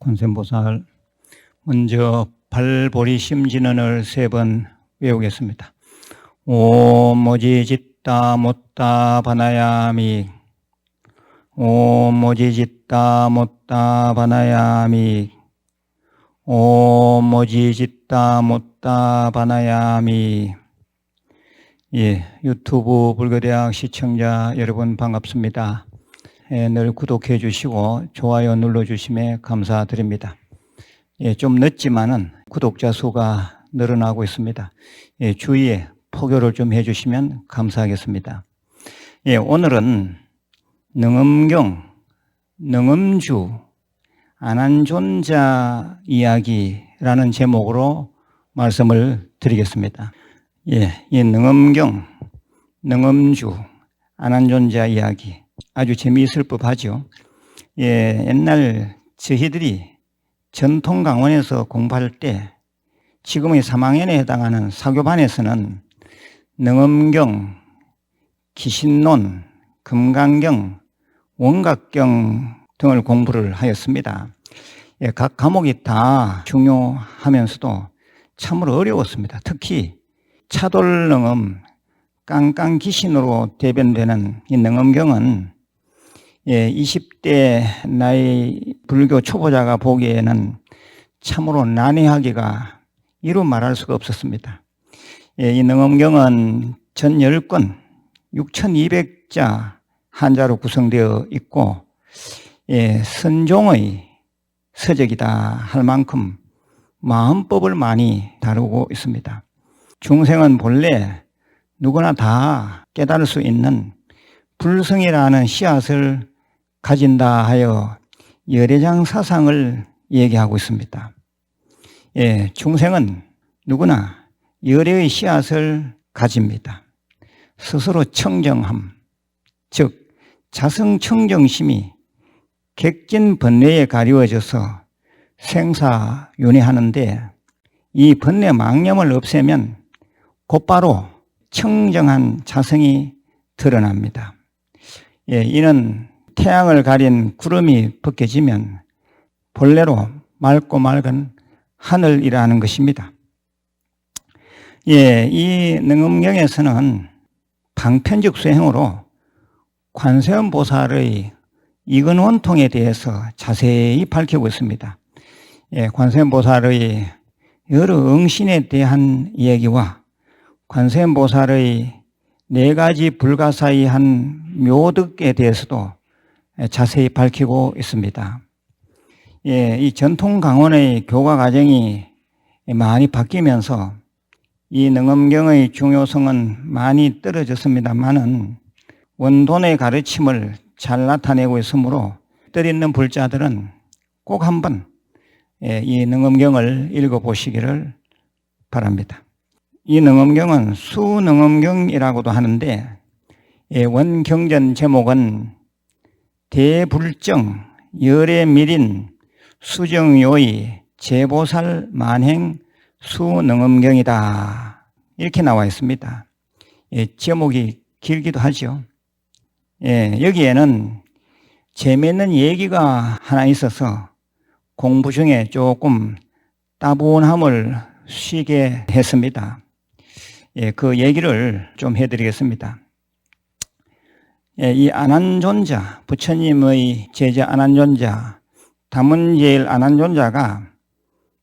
관세음보살 먼저 발보리 심진언을 세 번 외우겠습니다. 옴 모지 짓다 못다 바나야미 옴 모지 짓다 못다 바나야미 옴 모지 짓다 못다 바나야미 예, 유튜브 불교대학 시청자 여러분 반갑습니다. 예, 늘 구독해 주시고 좋아요 눌러 주심에 감사드립니다. 예, 좀 늦지만은 구독자 수가 늘어나고 있습니다. 예, 주위에 포교를 좀 해주시면 감사하겠습니다. 예, 오늘은 능엄경, 능엄주, 안한존자 이야기라는 제목으로 말씀을 드리겠습니다. 예, 이 능엄경, 능엄주, 안한존자 이야기 아주 재미있을 법하죠. 예, 옛날 저희들이 전통 강원에서 공부할 때 지금의 3학년에 해당하는 사교반에서는 능엄경, 기신론, 금강경, 원각경 등을 공부를 하였습니다. 예, 각 과목이 다 중요하면서도 참으로 어려웠습니다. 특히 차돌능엄, 깡깡기신으로 대변되는 이 능엄경은 예, 20대 나이 불교 초보자가 보기에는 참으로 난해하기가 이루 말할 수가 없었습니다. 예, 이 능엄경은 전 10권 6,200자 한자로 구성되어 있고 예, 선종의 서적이다 할 만큼 마음법을 많이 다루고 있습니다. 중생은 본래 누구나 다 깨달을 수 있는 불성이라는 씨앗을 가진다 하여 열애장 사상을 얘기하고 있습니다. 예, 중생은 누구나 열애의 씨앗을 가집니다. 스스로 청정함, 즉 자성 청정심이 객진 번뇌에 가리워져서 생사윤회하는데 이 번뇌 망념을 없애면 곧바로 청정한 자성이 드러납니다. 예, 이는 태양을 가린 구름이 벗겨지면 본래로 맑고 맑은 하늘이라는 것입니다. 예, 이 능엄경에서는 방편적 수행으로 관세음 보살의 이근 원통에 대해서 자세히 밝히고 있습니다. 예, 관세음 보살의 여러 응신에 대한 얘기와 관세음 보살의 네 가지 불가사의한 묘득에 대해서도 자세히 밝히고 있습니다. 예, 이 전통 강원의 교과 과정이 많이 바뀌면서 이 능엄경의 중요성은 많이 떨어졌습니다만은 원돈의 가르침을 잘 나타내고 있으므로 뜻 있는 불자들은 꼭 한번 예, 이 능엄경을 읽어보시기를 바랍니다. 이 능엄경은 수능엄경이라고도 하는데 예, 원경전 제목은 대불정 열애밀인 수정요의 제보살 만행 수능엄경이다 이렇게 나와 있습니다. 예, 제목이 길기도 하죠. 예, 여기에는 재미있는 얘기가 하나 있어서 공부 중에 조금 따분함을 쉬게 했습니다. 예, 그 얘기를 좀 해드리겠습니다. 예, 이 안한존자, 부처님의 제자 안한존자, 다문제일 안한존자가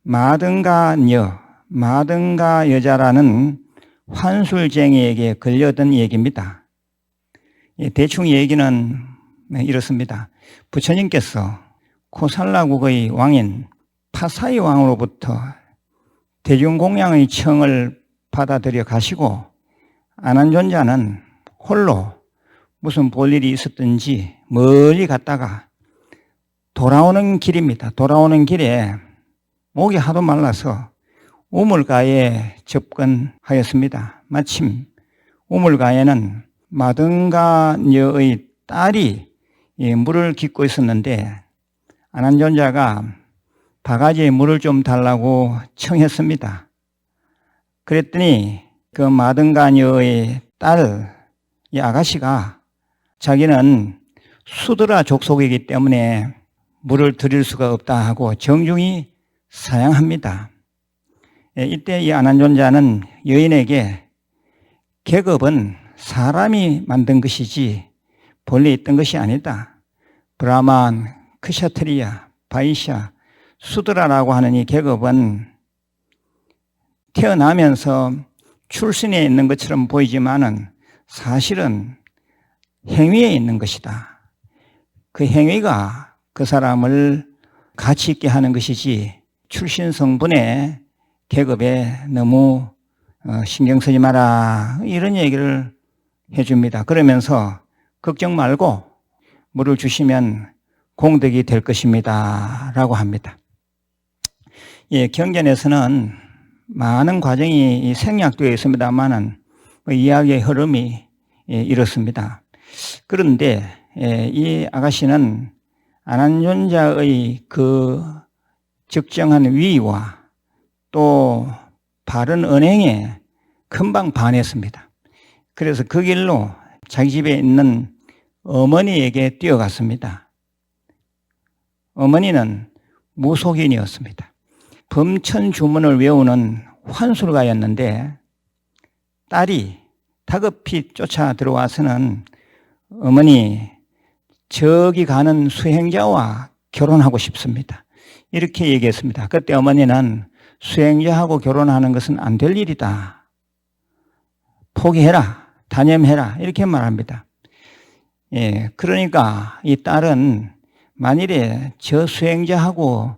마등가녀, 마등가 여자라는 환술쟁이에게 걸려든 얘기입니다. 예, 대충 얘기는 이렇습니다. 부처님께서 코살라국의 왕인 파사이 왕으로부터 대중공양의 청을 받아들여 가시고 안 한 존자는 홀로 무슨 볼 일이 있었든지 멀리 갔다가 돌아오는 길입니다. 돌아오는 길에 목이 하도 말라서 우물가에 접근하였습니다. 마침 우물가에는 마등가녀의 딸이 물을 깃고 있었는데 안한존자가 바가지에 물을 좀 달라고 청했습니다. 그랬더니 그 마등가녀의 딸, 이 아가씨가 자기는 수드라 족속이기 때문에 물을 드릴 수가 없다 하고 정중히 사양합니다. 예, 이때 이 아난존자는 여인에게 계급은 사람이 만든 것이지 본래 있던 것이 아니다. 브라만, 크샤트리아, 바이샤, 수드라라고 하는 이 계급은 태어나면서 출신에 있는 것처럼 보이지만은 사실은 행위에 있는 것이다. 그 행위가 그 사람을 가치 있게 하는 것이지 출신 성분의 계급에 너무 어, 신경 쓰지 마라. 이런 얘기를 해줍니다. 그러면서 걱정 말고 물을 주시면 공덕이 될 것입니다. 라고 합니다. 예, 경전에서는 많은 과정이 생략되어 있습니다만은 그 이야기의 흐름이 예, 이렇습니다. 그런데 예, 이 아가씨는 아난존자의 그 적정한 위와 또 바른 언행에 금방 반했습니다. 그래서 그 길로 자기 집에 있는 어머니에게 뛰어갔습니다. 어머니는 무속인이었습니다. 범천 주문을 외우는 환술가였는데 딸이 다급히 쫓아 들어와서는 어머니 저기 가는 수행자와 결혼하고 싶습니다. 이렇게 얘기했습니다. 그때 어머니는 수행자하고 결혼하는 것은 안 될 일이다. 포기해라. 단념해라. 이렇게 말합니다. 예, 그러니까 이 딸은 만일에 저 수행자하고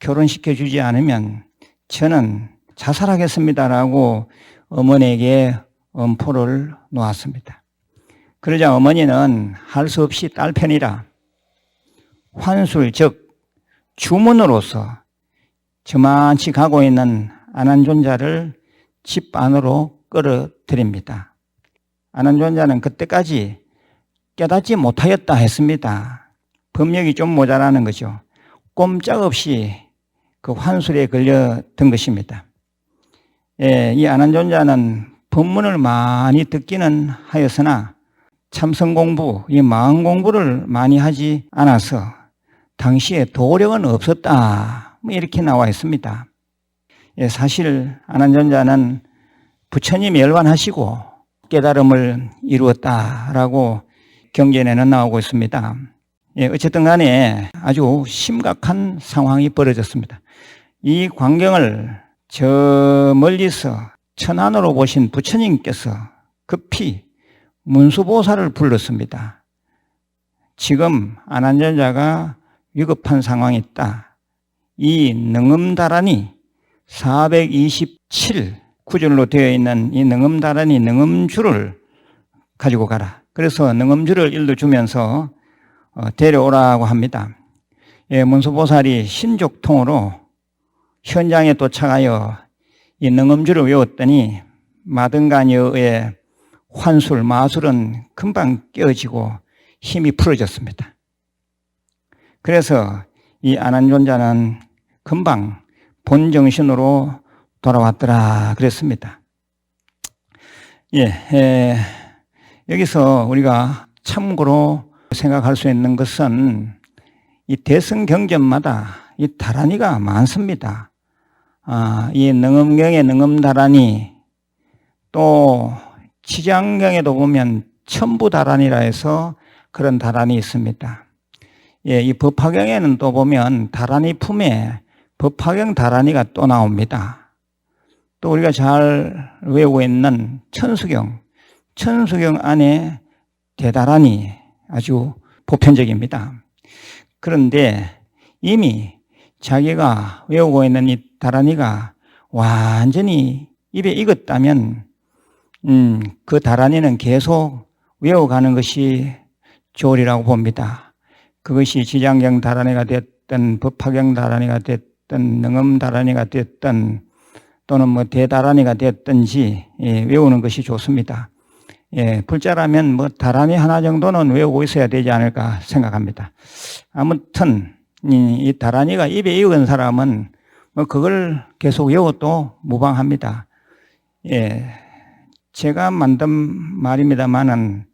결혼시켜 주지 않으면 저는 자살하겠습니다라고 어머니에게 엄포를 놓았습니다. 그러자 어머니는 할 수 없이 딸 편이라 환술, 즉, 주문으로서 저만치 가고 있는 아난존자를 집 안으로 끌어들입니다. 아난존자는 그때까지 깨닫지 못하였다 했습니다. 법력이 좀 모자라는 거죠. 꼼짝없이 그 환술에 걸려든 것입니다. 예, 이 아난존자는 법문을 많이 듣기는 하였으나 참선 공부, 이 마음 공부를 많이 하지 않아서 당시에 도력은 없었다. 뭐 이렇게 나와 있습니다. 예, 사실 아난존자는 부처님이 열반하시고 깨달음을 이루었다라고 경전에는 나오고 있습니다. 예, 어쨌든 간에 아주 심각한 상황이 벌어졌습니다. 이 광경을 저 멀리서 천안으로 보신 부처님께서 급히 문수보살을 불렀습니다. 지금 안한전자가 위급한 상황이 있다. 이 능음다란이 427 구절로 되어 있는 이 능음다란이 능음주를 가지고 가라. 그래서 능음주를 일러주면서 어, 데려오라고 합니다. 예, 문수보살이 신족통으로 현장에 도착하여 이 능음주를 외웠더니 마등가녀의 환술, 마술은 금방 깨어지고 힘이 풀어졌습니다. 그래서 이 안한존자는 금방 본정신으로 돌아왔더라 그랬습니다. 예, 에, 여기서 우리가 참고로 생각할 수 있는 것은 이 대승 경전마다 이 다란이가 많습니다. 아, 이 능엄경의 능엄다란이 또 치장경에도 보면 천부다란이라 해서 그런 다란이 있습니다. 예, 이 법화경에는 또 보면 다란이 품에 법화경 다란이가 또 나옵니다. 또 우리가 잘 외우고 있는 천수경, 천수경 안에 대다란이 아주 보편적입니다. 그런데 이미 자기가 외우고 있는 이 다란이가 완전히 입에 익었다면, 음, 그 다란이는 계속 외워가는 것이 좋으리라고 봅니다. 그것이 지장경 다란이가 됐든, 법화경 다란이가 됐든, 능음 다란이가 됐든, 또는 뭐 대다란이가 됐든지, 예, 외우는 것이 좋습니다. 예, 불자라면 뭐 다란이 하나 정도는 외우고 있어야 되지 않을까 생각합니다. 아무튼 이, 이 다란이가 입에 익은 사람은 뭐 그걸 계속 외워도 무방합니다. 예, 제가 만든 말입니다만은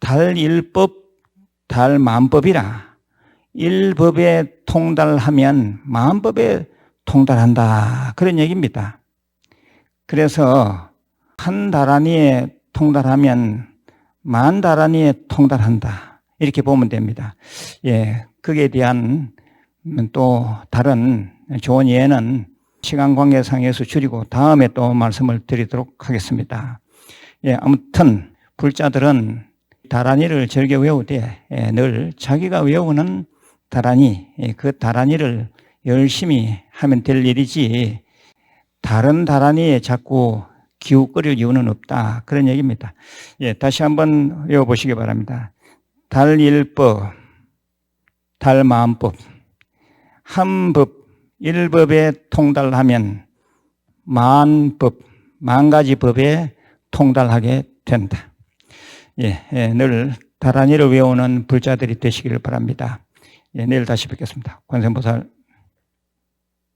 달일법, 달만법이라 일법에 통달하면 만법에 통달한다. 그런 얘기입니다. 그래서 한 다란이에 통달하면 만 다란이에 통달한다. 이렇게 보면 됩니다. 예, 거기에 대한 또 다른 좋은 예는 시간 관계상에서 줄이고 다음에 또 말씀을 드리도록 하겠습니다. 예, 아무튼 불자들은 다란이를 즐겨 외우되 예, 늘 자기가 외우는 다란이 예, 그 다란이를 열심히 하면 될 일이지 다른 다란이에 자꾸 기웃거릴 이유는 없다 그런 얘기입니다. 예, 다시 한번 외워보시기 바랍니다. 달일법, 달마음법, 한법, 일법에 통달하면 만법, 만 가지 법에 통달하게 된다. 예, 예, 늘 다란이를 외우는 불자들이 되시기를 바랍니다. 예, 내일 다시 뵙겠습니다. 관세음보살